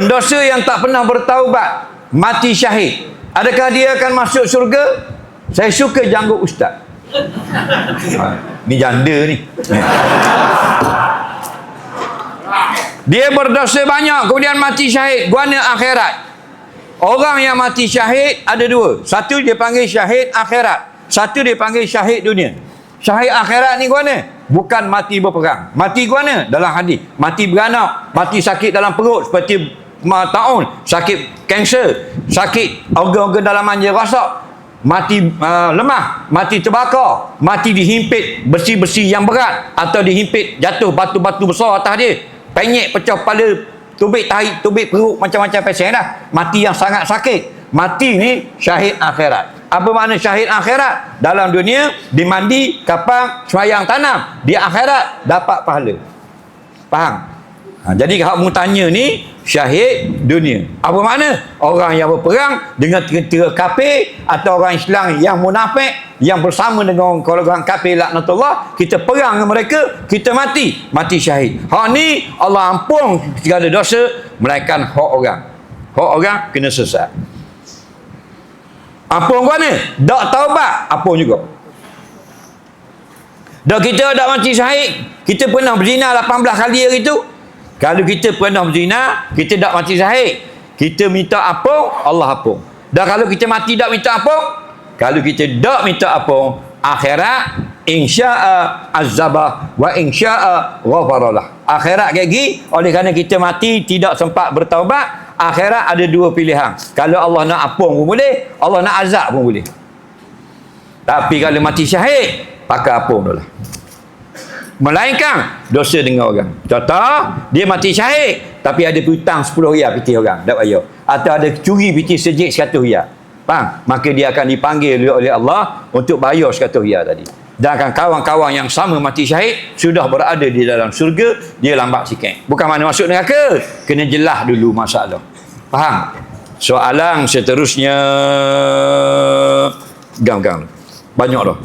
Pendosa yang tak pernah bertaubat mati syahid. Adakah dia akan masuk syurga? Saya suka janggut ustaz. Ha, ni janda ni. Dia berdosa banyak kemudian mati syahid. Guana akhirat. Orang yang mati syahid ada dua. Satu dia panggil syahid akhirat. Satu dia panggil syahid dunia. Syahid akhirat ni guana? Bukan mati berperang. Mati guana? Dalam hadis. Mati beranak. Mati sakit dalam perut seperti ma taun. Sakit kanser. Sakit organ-organ dalaman dia rosak. Mati uh, lemah. Mati terbakar. Mati dihimpit besi-besi yang berat. Atau dihimpit jatuh batu-batu besar atas dia. Penyek pecah kepala tubik tahi, tubik perut macam-macam pasien dah. Mati yang sangat sakit. Mati ni syahid akhirat. Apa makna syahid akhirat? Dalam dunia dimandi, kapang, semayang tanam. Di akhirat dapat pahala. Faham? Ha, jadi kalau mu tanya ni syahid dunia. Apa makna? Orang yang berperang dengan tentera kafir atau orang Islam yang munafik yang bersama dengan orang kafir laknatullah, kita perang dengan mereka, kita mati, mati syahid. Hak ni Allah ampun segala dosa melainkan hak orang. Hak orang kena sesat. Apa orang ni? Tak taubat, apa juga. Dah kita dah mati syahid, kita pernah berzina 18 kali hari tu. Kalau kita pernah berzina, kita tak mati syahid. Kita minta apa, Allah apa. Dan kalau kita mati tak minta apa, kalau kita tak minta apa, akhirat insya'a azabah wa insya'a ghafaralah. Akhirat gigi oleh kerana kita mati tidak sempat bertaubat, akhirat ada dua pilihan. Kalau Allah nak apung pun boleh, Allah nak azab pun boleh. Tapi kalau mati syahid, pakai apung dulu lah. Melainkan dosa dengan orang. Contoh, dia mati syahid tapi ada hutang 10 riyal piti orang, tak bayar. Atau ada curi piti sejik 100 riyal. Faham? Maka dia akan dipanggil oleh Allah untuk bayar 100 riyal tadi. Dan akan kawan-kawan yang sama mati syahid sudah berada di dalam surga, dia lambat sikit. Bukan mana masuk neraka, kena jelas dulu masalah. Faham? Soalan seterusnya gang-gang. Banyak dah.